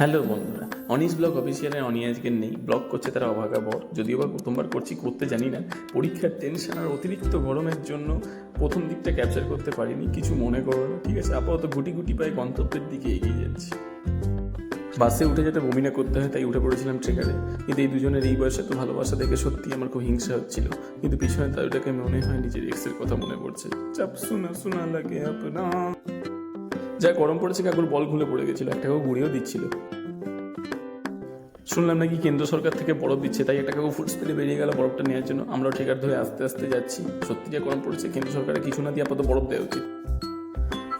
Hello বন্ধুরা। Anis blog অফিসিয়ালে অনি আজকে নেই। ব্লগ করছে তারা অভাগা বর। যদিও বা প্রথমবার করছি, করতে জানি না। পরীক্ষার টেনশন আর অতিরিক্ত গরমের জন্য প্রথম দিকটা ক্যাপচার করতে পারিনি। কিছু মনে করো না, ঠিক আছে? আপাতত গুটি গুটি পায়ে গন্তব্যের দিকে এগিয়ে যাচ্ছি। বাসে উঠে যাতে বমি না করতে হয়, তাই উঠে পড়েছিলাম ট্রেকারে কিন্তু এই দুজনের এই বয়সে তো ভালোবাসা দেখে সত্যি আমার খুব হিংসা হচ্ছিল। কিন্তু পিছনে তার ওটাকে মনে হয় নিজের এক্সের কথা মনে পড়ছে। চাপ শোনা শোনা লাগে আপনা যা গরম পড়েছে, কাকুর বল খুলে পড়ে গেছিল, একটা কাকু গুঁড়িও দিচ্ছিল। শুনলাম নাকি কেন্দ্র সরকার থেকে বরফ দিচ্ছে, তাই একটা কাকু ফুল স্পিডে বেরিয়ে গেল বরফটা নেওয়ার জন্য। আমরাও ঠিকার ধরে আস্তে আস্তে যাচ্ছি। সত্যি যা গরম পড়েছে, কেন্দ্র সরকারের কিছু না দিয়ে আপাতত বরফ দেওয়া উচিত।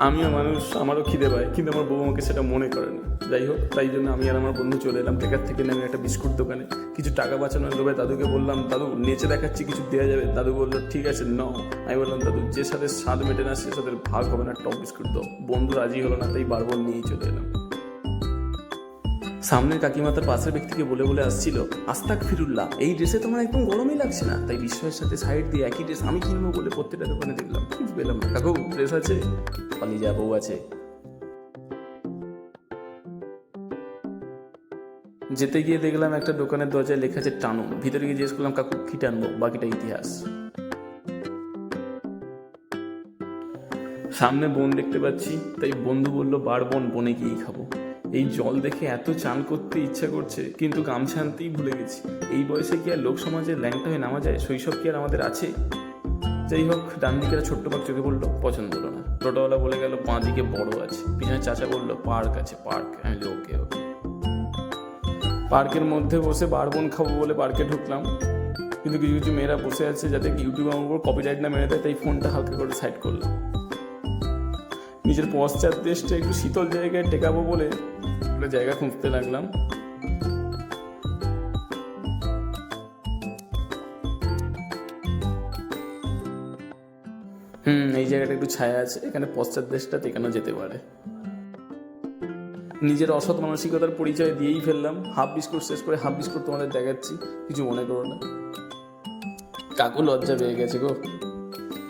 আমিও মানুষ, আমারও খিদে পায়, কিন্তু আমার বউ আমাকে সেটা মনে করে না। যাই হোক, তাই জন্য আমি আর আমার বন্ধু চলে এলাম টেকার থেকে নেমে একটা বিস্কুট দোকানে। কিছু টাকা বাঁচানোর লোভে দাদুকে বললাম, দাদু, নেচে দেখাচ্ছি, কিছু দেওয়া যাবে? দাদু বলল, ঠিক আছে ন আমি বললাম, দাদু, যে সাথে স্বাদ মেটে না, সে সাথে ভাগ হবে না টপ বিস্কুট দাও। বন্ধু রাজি হলো না, তাই বারবার নিয়েই চলে এলাম। সামনের কাকিমা তার পাশের ব্যক্তিকে বলে বলে আসছিল, আস্তাক ফিরুল্লাহ, এই ড্রেসে তোমার একদম গরমই লাগছে না? তাই বিস্ময়ের সাথে সাইড দিয়ে একই ড্রেস আমি কিনবো বলে প্রত্যেকটা দোকানে দেখলাম। কিন্তু পেলাম? না কাকু ড্রেস আছে? পালিয়ে যা বউ আছে। যেতে গিয়ে দেখলাম একটা দোকানের দরজায় লেখা আছে টানো। ভিতরে গিয়ে জিজ্ঞেস করলাম, কাকু, কি টানবো? বাকিটা ইতিহাস। সামনে বোন দেখতে পাচ্ছি, তাই বন্ধু বলল বার বোন বনে গিয়েই খাব। এই জল দেখে এত চান করতে ইচ্ছা করছে, কিন্তু গামছা আনতেই ভুলে গেছি। এই বয়সে কি আর লোক সমাজে ল্যাংটা হয়ে নামা যায়? শৈশব কি আর আমাদের আছে? যাই হোক, ডান দিকে একটা ছোট্ট পাক চোখে বলল, পছন্দ হলো না। টোটোওয়ালা বলে গেল, বাঁ দিকে বড় আছে। পিছনে চাচা বলল, পার্ক আছে, পার্ক। আমি ওকে ওকে। পার্কের মধ্যে বসে বারবন খাব বলে পার্কে ঢুকলাম। কিন্তু কিছু কিছু মেয়েরা বসে আছে যাতে ইউটিউব আমার উপর কপিরাইট না মেরে দেয়, তাই ফোনটা হালকা করে সাইড করলাম। নিজের পশ্চাৎ দেশটা একটু শীতল জায়গায় টেকাবো বলে একটা জায়গা খুঁজতে লাগলাম। হুম, এই জায়গাটা একটু ছায়া আছে। এখানে পশ্চাৎ দেশটা টেকানো যেতে পারে। নিজের অসৎ মানসিকতার পরিচয় দিয়েই ফেললাম। হাফ বিস্কুট শেষ করে হাফ বিস্কুট তোমাদের দেখাচ্ছি। কিছু মনে করো না। কাকু লজ্জা পেয়ে গেছে গো।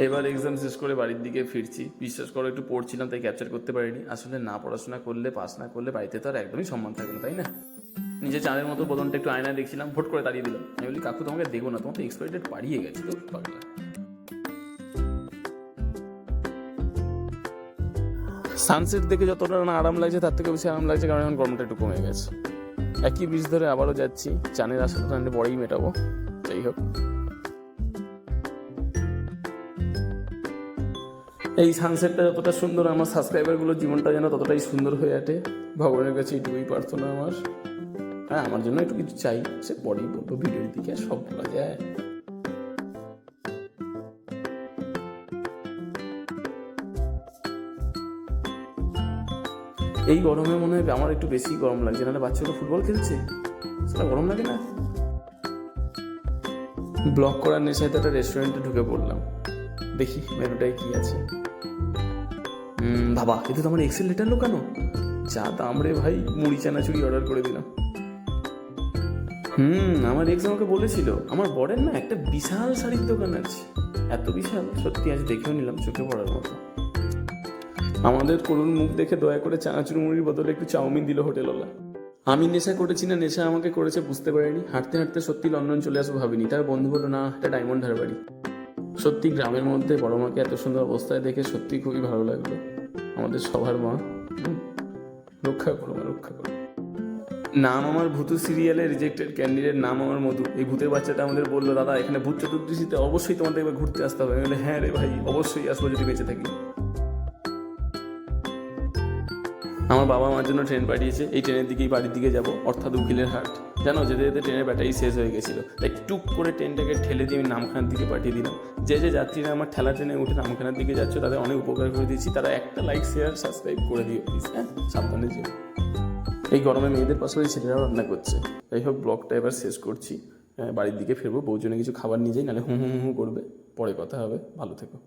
এবার এক্সাম শেষ করে বাড়ির দিকে ফিরছি। বিশ্বাস করো, একটু পড়ছিলাম, তাই ক্যাপচার করতে পারিনি। আসলে না পড়াশোনা করলে পাস না করলে বাড়িতে তো আর একদমই সম্মান থাকবে না, তাই না? নিজের চাঁদের মতো বদনটা একটু আয়নায় দেখছিলাম ভোট করে দাঁড়িয়ে দিলাম। আমি বলি, কাকু, তোমাকে দেখব না, তোমার তো এক্সপায়ারি ডেট পাড়িয়ে গেছে তো, পাগলা। সানসেট দেখে যতটা না আরাম লাগছে, তার থেকে বেশি আরাম লাগছে, কারণ এখন গরমটা একটু কমে গেছে। একই ব্রিজ ধরে আবারও যাচ্ছি। চানের আসলে তো বড়ই মেটাবো। যাই হোক। এই সানসেটটা যতটা সুন্দর, আমার সাবস্ক্রাইবারগুলোর জীবনটা যেন ততটাই সুন্দর হয়ে ওঠে। ভগবানের কাছে এইটুকুই প্রার্থনা আমার। হ্যাঁ আমার জন্য একটু কিছু চাই, সে পরেই বলব ভিডিওর দিকে সব বলা যায়। এই গরমে মনে হয় আমার একটু বেশি গরম লাগছে, নাহলে বাচ্চাগুলো ফুটবল খেলছে। সেটা গরম লাগে না। ব্লক করার নেশায় তো একটা রেস্টুরেন্টে ঢুকে পড়লাম। দেখি মেনুটায় কি আছে। বাবা এতে তো আমার এক্সেল লেটার কেন? যা দাম রে ভাই, মুড়ি চানাচুরি অর্ডার করে দিলাম। হুম, আমার এক্স আমাকে বলেছিল, আমার বরের না একটা বিশাল শাড়ির দোকান আছে। এত বিশাল? সত্যি আজ দেখেও নিলাম, চোখে পড়ার মতো। আমাদের করুণ মুখ দেখে দয়া করে চানাচুর মুড়ির বদলে একটু চাউমিন দিল হোটেলওয়ালা। আমি নেশা করেছি না, নেশা আমাকে করেছে, বুঝতে পারিনি। হাঁটতে হাঁটতে সত্যি লন্ডন চলে আসব ভাবিনি। তার বন্ধু বলল, না একটা ডায়মন্ড হারবাড়ি সত্যি গ্রামের মধ্যে বড় মাকে এত সুন্দর অবস্থায় দেখে সত্যি খুবই ভালো লাগল। আমাদের সবার মা রক্ষা করো মা, রক্ষা করো। নাম আমার ভূতু সিরিয়ালে রিজেক্টেড ক্যান্ডিডেট নাম আমার মধু। এই ভূতের বাচ্চাটা আমাদের বলল, দাদা, এখানে ভূত চতুর্দশীতে অবশ্যই তোমাদের ঘুরতে আসতে হবে। হ্যাঁ রে ভাই, অবশ্যই আসব যদি বেঁচে থাকি। আমার বাবা আমার জন্য ট্রেন পাঠিয়েছে। এই ট্রেনের দিকেই বাড়ির দিকে যাব, অর্থাৎ উকিলের হাট। জানো, যেতে যেতে ট্রেনের ব্যাটারি শেষ হয়ে গেছিল। তাই টুক করে ট্রেনটাকে ঠেলে দিয়ে আমি নামখানার দিকে পাঠিয়ে দিলাম। যে যে যাত্রীরা আমার ঠেলা ট্রেনে উঠে নামখানার দিকে যাচ্ছে, তাদের অনেক উপকার করে দিয়েছি। তারা একটা লাইক শেয়ার সাবস্ক্রাইব করে দিও প্লিজ হ্যাঁ সাবধানে যেও। এই গরমে মেয়েদের পাশাপাশি ছেলেরাও রান্না করছে। যাই হোক ব্লগটা এবার শেষ করছি। বাড়ির দিকে ফিরবো বউজনে কিছু খাবার নিয়ে যাই, নাহলে হুম হুম হুম করবে। পরে কথা হবে। ভালো থেকো।